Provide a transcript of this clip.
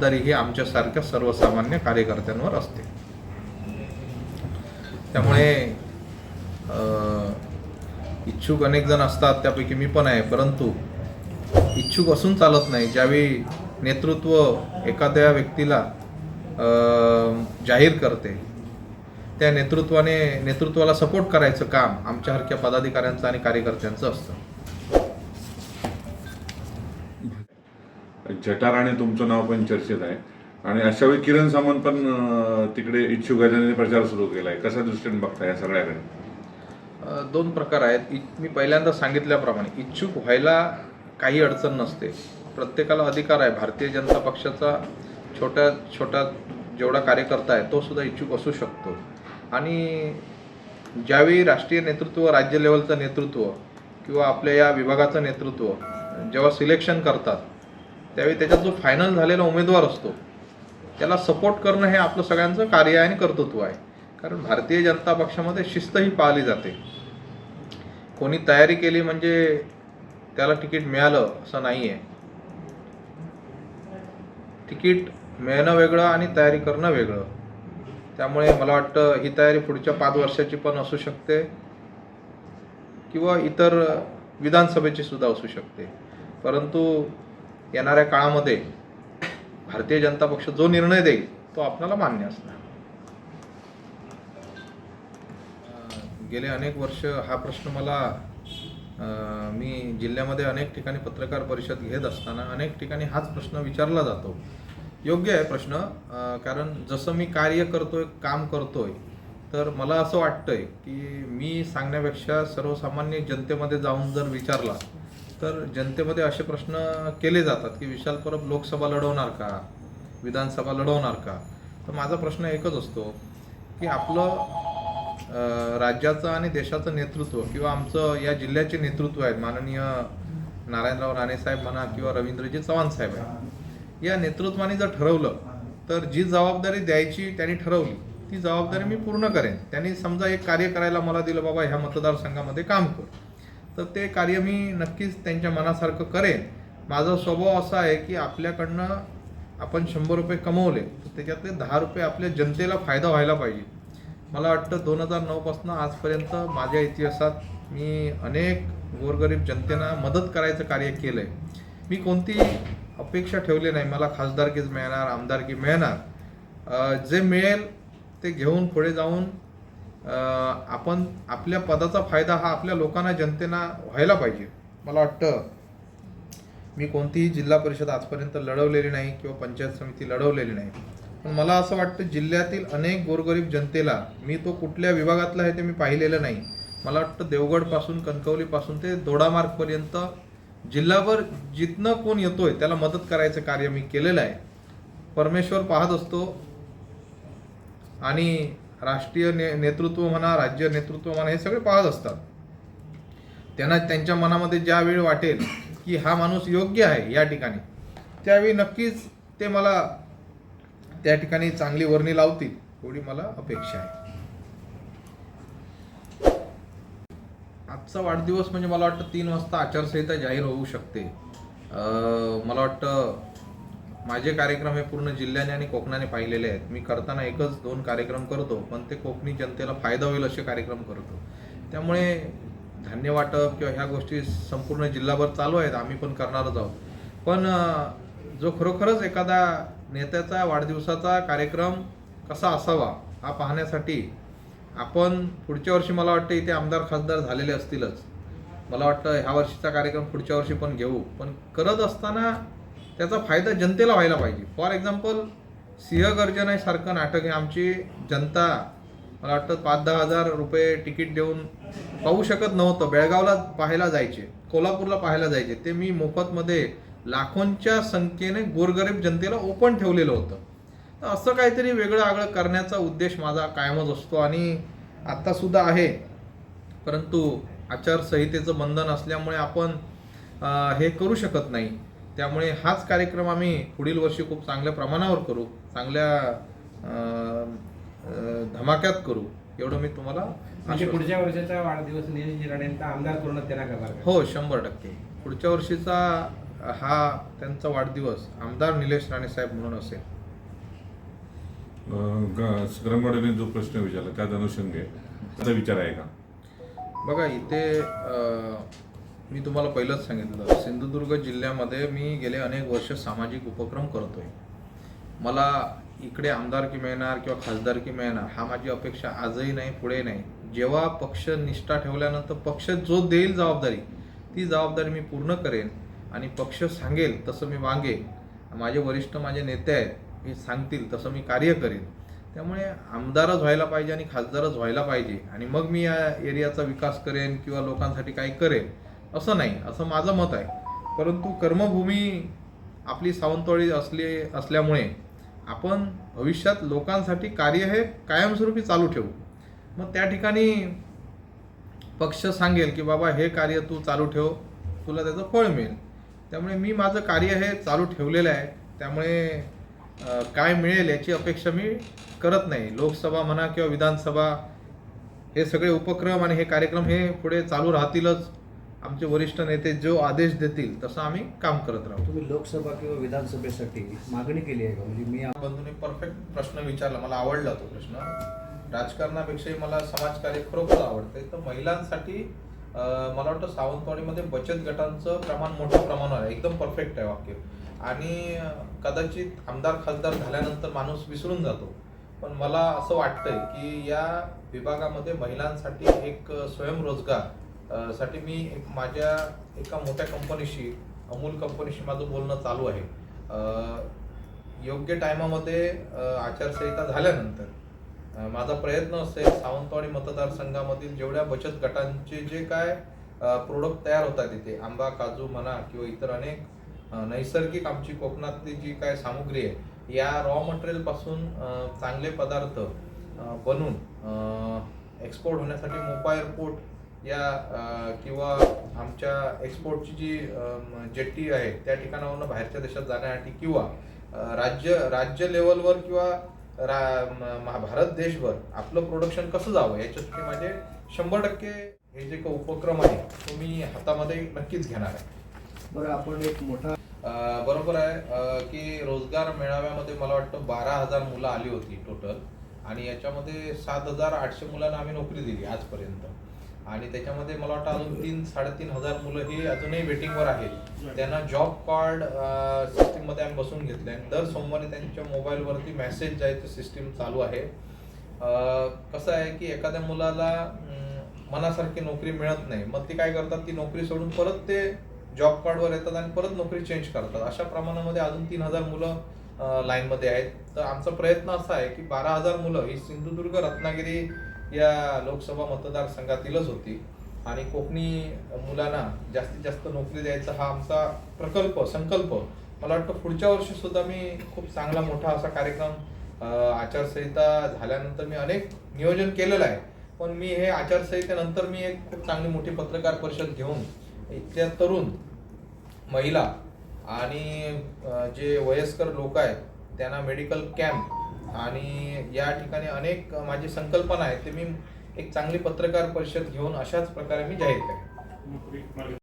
जबाबदारी ही आमच्यासारख्या सर्वसामान्य कार्यकर्त्यांवर असते. त्यामुळे इच्छुक अनेक जण असतात त्यापैकी मी पण आहे. परंतु इच्छुक असून चालत नाही. ज्यावेळी नेतृत्व एखाद्या व्यक्तीला जाहीर करते त्या नेतृत्वाने नेतृत्वाला सपोर्ट करायचं काम आमच्यासारख्या पदाधिकाऱ्यांचं आणि कार्यकर्त्यांचं असतं. जठार आणि तुमचं नाव पण चर्चेत आहे. आणि अशा वेळी किरण सामंत पण तिकडे इच्छुक आहे त्यांनी प्रचार सुरू केला आहे कशा दृष्टीने बघताय या सगळ्याकडे? दोन प्रकार आहेत. इ- मी पहिल्यांदा सांगितल्याप्रमाणे इच्छुक व्हायला काही अडचण नसते. प्रत्येकाला अधिकार आहे. भारतीय जनता पक्षाचा छोट्या छोटा जेवढा कार्यकर्ता आहे तो सुद्धा इच्छुक असू शकतो. आणि ज्यावेळी राष्ट्रीय नेतृत्व राज्य लेवलचं नेतृत्व किंवा आपल्या या विभागाचं नेतृत्व जेव्हा सिलेक्शन करतात त्यावेळी त्याच्यात जो फायनल झालेला उमेदवार असतो त्याला सपोर्ट करणं हे आपलं सगळ्यांचं कार्य आहे आणि कर्तृत्व आहे. कारण भारतीय जनता पक्षामध्ये शिस्त ही पाळली जाते. कोणी तयारी केली म्हणजे त्याला तिकीट मिळालं असं नाही आहे तिकीट मिळणं वेगळं आणि तयारी करणं वेगळं. त्यामुळे मला वाटतं ही तयारी पुढच्या पाच वर्षाची पण असू शकते किंवा इतर विधानसभेची सुद्धा असू शकते. परंतु येणाऱ्या काळामध्ये भारतीय जनता पक्ष जो निर्णय देईल तो आपल्याला मान्य असणार. गेले अनेक वर्ष हा प्रश्न मला मी जिल्ह्यामध्ये अनेक ठिकाणी पत्रकार परिषद घेत असताना अनेक ठिकाणी हाच प्रश्न विचारला जातो. योग्य आहे प्रश्न कारण जसं मी कार्य करतोय काम करतोय तर मला असं वाटतंय की मी सांगण्यापेक्षा सर्वसामान्य जनतेमध्ये जाऊन जर विचारला तर जनतेमध्ये असे प्रश्न केले जातात की विशाल परब लोकसभा लढवणार का? विधानसभा लढवणार का? तर माझा प्रश्न एकच असतो की आपलं राज्याचं आणि देशाचं नेतृत्व किंवा आमचं या जिल्ह्याचे नेतृत्व आहेत माननीय नारायणराव राणेसाहेब म्हणा किंवा रवींद्रजी चव्हाण साहेब आहे या नेतृत्वाने जर ठरवलं तर जी जबाबदारी द्यायची त्यांनी ठरवली ती जबाबदारी मी पूर्ण करेन. त्यांनी समजा एक कार्य करायला मला दिलं बाबा ह्या मतदारसंघामध्ये काम कर. तर ते कार्य मी नक्कीच त्यांच्या मनासारखं करेन. माझा स्वभाव असा आहे की आपल्याकडनं आपण शंभर रुपये कमवले तर त्याच्यातले दहा रुपये आपल्या जनतेला फायदा व्हायला पाहिजे. मला वाटतं दोन हजार नऊपासून आजपर्यंत माझ्या इतिहासात मी अनेक गोरगरीब जनतेना मदत करायचं कार्य केलं आहे मी कोणती अपेक्षा ठेवली नाही. मला खासदारकीच मिळणार आमदारकी मिळणार. जे मिळेल ते घेऊन पुढे जाऊन आपण आपल्या पदाचा फायदा हा आपल्या लोकांना जनतेना व्हायला पाहिजे. मला वाटतं मी कोणतीही जिल्हा परिषद आजपर्यंत लढवलेली नाही किंवा पंचायत समिती लढवलेली नाही. पण मला असं वाटतं जिल्ह्यातील अनेक गोरगरीब जनतेला मी तो कुठल्या विभागातला आहे ते मी पाहिलेलं नाही. मला वाटतं देवगडपासून कणकवलीपासून ते दोडामार्गपर्यंत जिल्हाभर जिथनं कोण येतोय त्याला मदत करायचं कार्य मी केलेलं आहे. परमेश्वर पाहत असतो. आणि राष्ट्रीय ने नेतृत्व म्हणा राज्य नेतृत्व म्हणा हे सगळे पाहत असतात. त्यांना त्यांच्या मनामध्ये ज्या वेळ वाटेल की हा माणूस योग्य आहे या ठिकाणी त्यावेळी नक्कीच ते मला त्या ठिकाणी चांगली वर्णी लावतील एवढी मला अपेक्षा आहे. आजचा वाढदिवस म्हणजे मला वाटतं तीन वाजता आचारसंहिता जाहीर होऊ शकते. मला वाटतं माझे कार्यक्रम हे पूर्ण जिल्ह्याने आणि कोकणाने पाहिलेले आहेत. मी करताना एकच दोन कार्यक्रम करतो पण ते कोकणी जनतेला फायदा होईल असे कार्यक्रम करतो. त्यामुळे धान्य वाटप किंवा ह्या गोष्टी संपूर्ण जिल्हाभर चालू आहेत आम्ही पण करणारच आहोत. पण जो खरोखरच एखादा नेत्याचा वाढदिवसाचा कार्यक्रम कसा असावा हा पाहण्यासाठी आपण पुढच्या वर्षी मला वाटतं इथे आमदार खासदार झालेले असतीलच. मला वाटतं ह्या वर्षीचा कार्यक्रम पुढच्या वर्षी पण घेऊ. पण करत असताना त्याचा फायदा जनतेला व्हायला पाहिजे. फॉर एक्झाम्पल सिंहगर्जनेसारखं नाटक हे आमची जनता मला वाटतं पाच दहा हजार रुपये तिकीट देऊन पाहू शकत नव्हतं. बेळगावला पाहायला जायचे कोल्हापूरला पाहायला जायचे. ते मी मोफतमध्ये लाखोंच्या संख्येने गोरगरीब जनतेला ओपन ठेवलेलं होतं. तर असं काहीतरी वेगळं आगळं करण्याचा उद्देश माझा कायमच असतो आणि आत्तासुद्धा आहे. परंतु आचारसंहितेचं बंधन असल्यामुळे आपण हे करू शकत नाही. त्यामुळे हाच कार्यक्रम आम्ही पुढील वर्षी खूप चांगल्या प्रमाणावर करू चांगल्या धमाक्यात करू एवढं मी तुम्हाला म्हणजे पुढच्या वर्षाचा वाढदिवस आमदार करून त्यांना करणार का? हो शंभर टक्के. पुढच्या वर्षीचा हा त्यांचा वाढदिवस आमदार निलेश राणे साहेब म्हणून असेल. अं, ग- गरमवाडीने जो प्रश्न विचारला त्यात अनुषंगे त्याचा विचार आहे का? बघा इथे अ, मी तुम्हाला पहिलंच सांगितलं सिंधुदुर्ग जिल्ह्यामध्ये मी गेले अनेक वर्ष सामाजिक उपक्रम करतोय. मला इकडे आमदारकी मिळणार किंवा खासदारकी मिळणार हा माझी अपेक्षा आजही नाही पुढे नाही. जेव्हा पक्ष निष्ठा ठेवल्यानंतर पक्ष जो देईल जबाबदारी ती जबाबदारी मी पूर्ण करेन आणि पक्ष सांगेल तसं मी वागेन. माझे वरिष्ठ माझे नेते आहेत हे सांगतील तसं मी कार्य करेन. त्यामुळे आमदारच व्हायला पाहिजे आणि खासदारच व्हायला पाहिजे. आणि मग मी या एरियाचा विकास करेन किंवा लोकांसाठी काही करेन. असं नाही असं माझं मत आहे. परंतु कर्मभूमी आपली सावंतवाडी असली असल्यामुळे आपण भविष्यात लोकांसाठी कार्य हे कायमस्वरूपी चालू ठेवू. मग त्या ठिकाणी पक्ष सांगेल की बाबा हे कार्य तू चालू ठेव तुला त्याचं फळ मिळेल. त्यामुळे मी माझं कार्य हे चालू ठेवलेलं आहे. त्यामुळे काय मिळेल याची अपेक्षा मी करत नाही. लोकसभा म्हणा किंवा विधानसभा हे सगळे उपक्रम आणि हे कार्यक्रम हे पुढे चालू राहतीलच. आमचे वरिष्ठ नेते जो आदेश देतील तसं आम्ही काम करत राहू. तुम्ही लोकसभा किंवा विधानसभेसाठी मागणी केली आहे का? म्हणजे मी बंधूने परफेक्ट प्रश्न विचारला. मला आवडला तो प्रश्न. राजकारणापेक्षाही मला समाजकार्य खरोखर आवडते तर महिलांसाठी मला वाटतं सावंतवाडीमध्ये बचत गटांचं प्रमाण मोठ्या प्रमाणावर आहे. एकदम परफेक्ट आहे वाक्य. आणि कदाचित आमदार खासदार झाल्यानंतर माणूस विसरून जातो. पण मला असं वाटतंय की या विभागामध्ये महिलांसाठी एक स्वयंरोजगार साठी मी एक माझ्या एका मोठ्या कंपनीशी अमूल कंपनीशी माझं बोलणं चालू आहे. योग्य टायमामध्ये आचारसंहिता झाल्यानंतर माझा प्रयत्न असेल सावंतवाडी मतदारसंघामधील जेवढ्या बचत गटांचे जे काय प्रोडक्ट तयार होतात इथे आंबा काजू म्हणा किंवा इतर अनेक नैसर्गिक आमची कोकणातली जी काय सामुग्री आहे या रॉ मटेरियलपासून चांगले पदार्थ बनवून बनून एक्सपोर्ट होण्यासाठी मोपा एअरपोर्ट या किंवा आमच्या एक्सपोर्टची जी जेट्टी आहे त्या ठिकाणावरून बाहेरच्या देशात जाण्यासाठी किंवा राज्य राज्य लेवलवर किंवा रा भारत देशभर आपलं प्रोडक्शन कसं जावं याच्यासाठी माझे शंभर टक्के हे जे काही उपक्रम आहे तो मी हातामध्ये नक्कीच घेणार आहे. बरं आपण एक मोठा बरोबर आहे की रोजगार मेळाव्यामध्ये मला वाटतं बारा हजार मुलं आली होती टोटल आणि याच्यामध्ये सात हजार आठशे मुलांना आम्ही नोकरी दिली आजपर्यंत. आणि त्याच्यामध्ये मला वाटतं अजून तीन साडेतीन हजार मुलं ही अजूनही वेटिंगवर आहेत. त्यांना जॉब कार्ड सिस्टीममध्ये आम्ही बसून घेतले आणि दर सोमवारी त्यांच्या मोबाईलवरती मेसेज जायचं सिस्टीम चालू आहे. कसं आहे की एखाद्या मुलाला मनासारखी नोकरी मिळत नाही. मग ते काय करतात? ती नोकरी सोडून परत ते जॉब कार्डवर येतात आणि परत नोकरी चेंज करतात. अशा प्रमाणामध्ये अजून तीन हजार मुलं लाईनमध्ये आहेत. तर आमचा प्रयत्न असा आहे की बारा हजार मुलं ही सिंधुदुर्ग रत्नागिरी या लोकसभा मतदारसंघातीलच होती. आणि कोकणी मुलांना जास्तीत जास्त नोकरी द्यायचा हा आमचा प्रकल्प संकल्प. मला वाटतं पुढच्या वर्षी सुद्धा मी खूप चांगला मोठा असा कार्यक्रम आचारसंहिता झाल्यानंतर मी अनेक नियोजन केलेलं आहे. पण मी हे आचारसंहितेनंतर मी एक खूप चांगली मोठी पत्रकार परिषद घेऊन इथल्या तरुण महिला आणि जे वयस्कर लोक आहेत त्यांना मेडिकल कॅम्प आणि या ठिकाणी अनेक माझी संकल्पना आहे ते मी एक चांगली पत्रकार परिषद घेऊन अशाच प्रकारे मी जाहीर करेन.